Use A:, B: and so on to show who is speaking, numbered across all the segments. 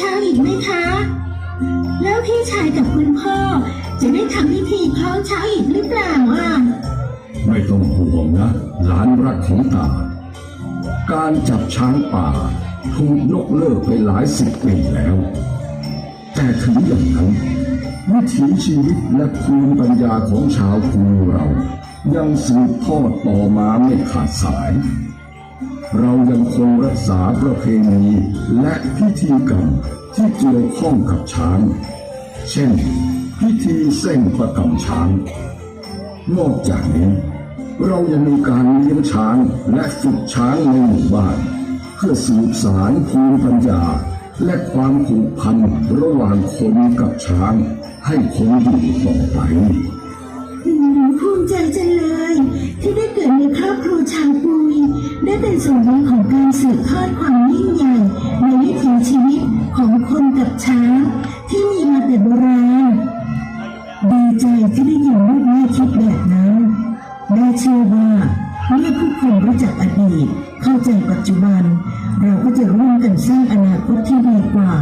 A: ช้าอีกไหมคะ แล้วพี่ชายกับคุณพ่อ จะได้ทำพิธีคล้องช้างอีกหรือเปล่าอะ
B: ไม่ต้องห่วงนะ หลานรักของตา การจับช้างป่าถูกยกเลิกไปหลายสิบปีแล้ว แต่ถึงอย่างนั้นวิถีชีวิตและภูมิปัญญาของชาวภูเรา ยังสืบทอดต่อมาไม่ขาดสาย เรายังคงรักษาประเพณีและพิธีกรรมที่เกี่ยวข้องกับช้าง เช่น พิธีเส้นประกำช้าง นอกจากนี้ เรายังมีการเลี้ยงช้างและฝึกช้างในหมู่บ้าน เพื่อสืบสารภูมิปัญญา และความผูกพันระหว่างคนกับช้างให้คงอยู่ต่อไป
A: มภูมิใจจังเลย ที่ได้เกิดในครอบครัวชาวปุย ได้เป็นส่วนหนึ่งของการสืบทอดความยิ่งใหญ่ ในวิถีชีวิตของคนกับช้างที่มีมาแต่โบราณดีใจที่ได้ยินลูกแม่คิดแบบนั้นแม่เชื่อว่าเมื่อผู้คนรู้จักอดีต เข้าใจปัจจุบัน เราก็จะร่วมกันสร้างอนาคตที่ดีกว่า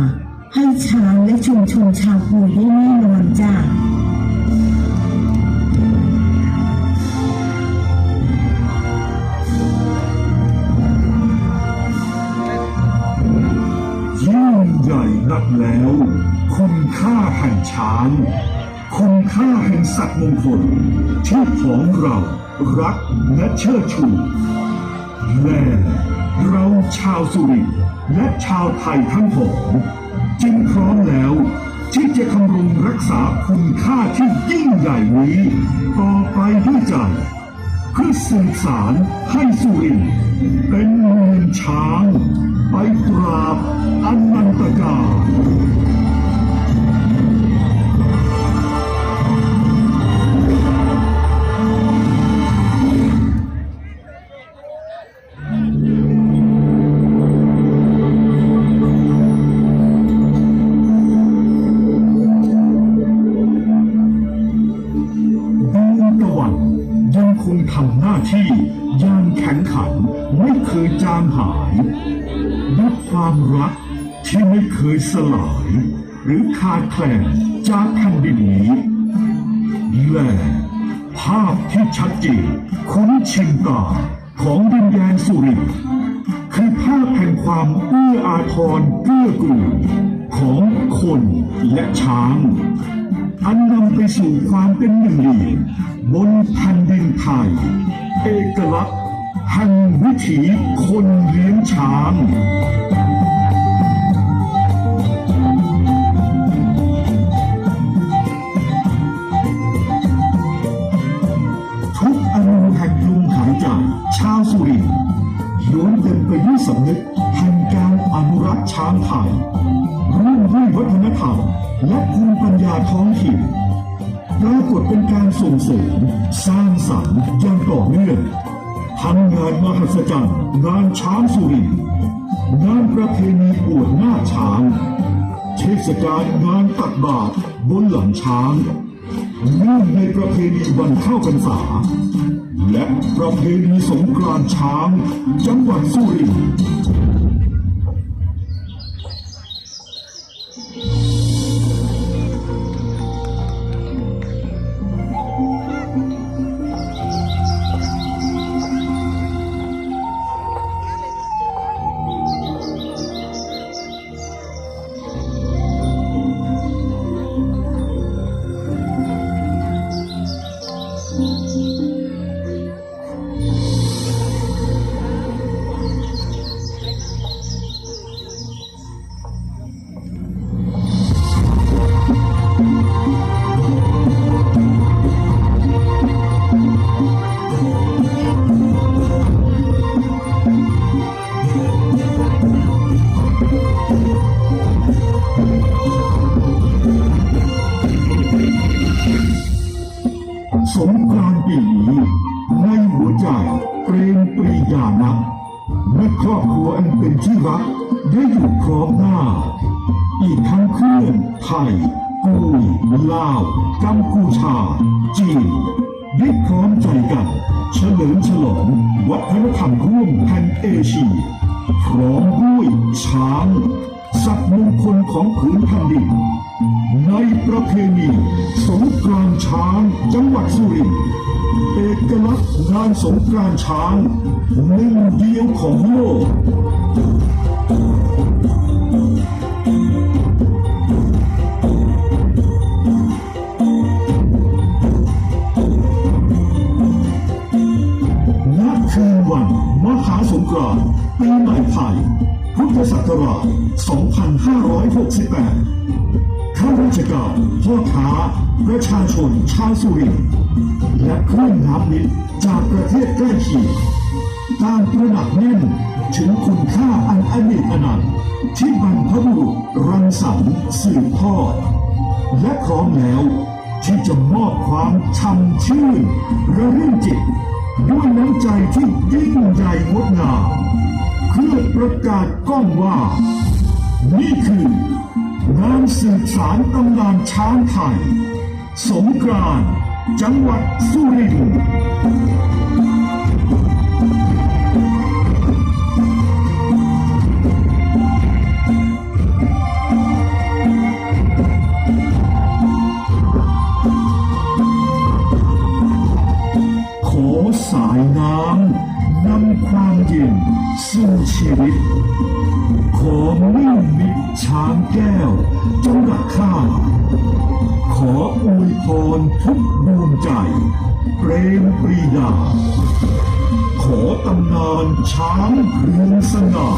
A: ให้ช้างและชุมชนชาวปุยได้แน่นอนจ้าา
C: งคุณค่าแห่งสัตว์มงคลที่ของเรารักและเชิดชูและเราชาวสุรินทร์และชาวไทยทั้งผองจึงพร้อมแล้วที่จะคำรงรักษาคุณค่าที่ยิ่งใหญ่นี้ ต่อไปด้วยใจเพื่อสืบสารให้สุรินทร์เป็นเมืองช้าง ไปตราบอนันตกา คงทำหน้าที่อย่างแข็งขันไม่เคยจางหายด้วยความรักที่ไม่เคยสลาย หรือขาดแคลนจากแผ่นดินนี้และภาพที่ชัดเจนคุ้นชินตาของดินแดนสุรินคือภาพแห่งความเอื้ออาทรเกื้อกูลของคนและช้าง อันนำไปสู่ความเป็นหนึ่งเดียวบนแผ่นดินไทย เอกลักษณ์แห่งวิถีคนเลี้ยงช้างทุกอนูแห่งลมหายใจชาวสุรินทร์ล้วนเต็มไปด้วยสำนึกแห่งการอนุรักษ์ช้างไทย และภูมิปัญญาท้องถิ่นปรากฏเป็นการส่งเสริมสร้างสรรค์อย่างต่อเนื่องทั้งงานมหัศจรรย์งานช้างสุรินงานประเพณีอวดหน้าช้างเทศกาลงานตักบาตรบนหลังช้างเนื่องในประเพณีวันเข้าพรรษา และประเพณีสงกรานต์ช้าง จังหวัดสุรินทร์ มปรียานะเมื่อครอบครัวอันเป็นที่รักได้อยู่พร้อมหน้า อีกทั้งเพื่อนไทยกุยลาว กัมพูชา จีนได้พร้อมใจกัน เฉลิมฉลองวัฒนธรรมร่วมแห่งเอเชียพร้อมด้วยช้าง สัตว์มงคลของผืนแผ่นดิน ในประเพณีสงกรานต์ช้างจังหวัดสุรินทร์ เอกลักษณ์งานสงกรานต์ช้างหนึ่งเดียวของโลกณคืนวันมหาสงกรานต์ปีใหม่ไทยพุทธศักราช 2568ข้าราชการพ่อค้าประชาชนชาวสุรินทร์ และเพื่อนน้ำมิตรจากประเทศใกล้เคียงตางตระหนักแน่นถึงคุณค่าอันอเนกอนันต์ที่บรรพบุรุษรังสรรค์สืบทอดและพร้อมแล้วที่จะมอบความช่ำชื่นระรื่นจิต ด้วยน้ำใจที่ยิ่งใหญ่งดงามเพื่อประกาศก้องว่า นี่คืองานสืบสารตำนานช้างไทย สงกรานต์ จังหวัดสุรินทร์ขอสายน้ำนำความเย็นสู่ชีวิต ขอมิ่งมิตรช้างแก้วจงรักข้า ออวยพรทุกดวงใจเปรมปรีดา ขอตำนานช้างเรืองสง่า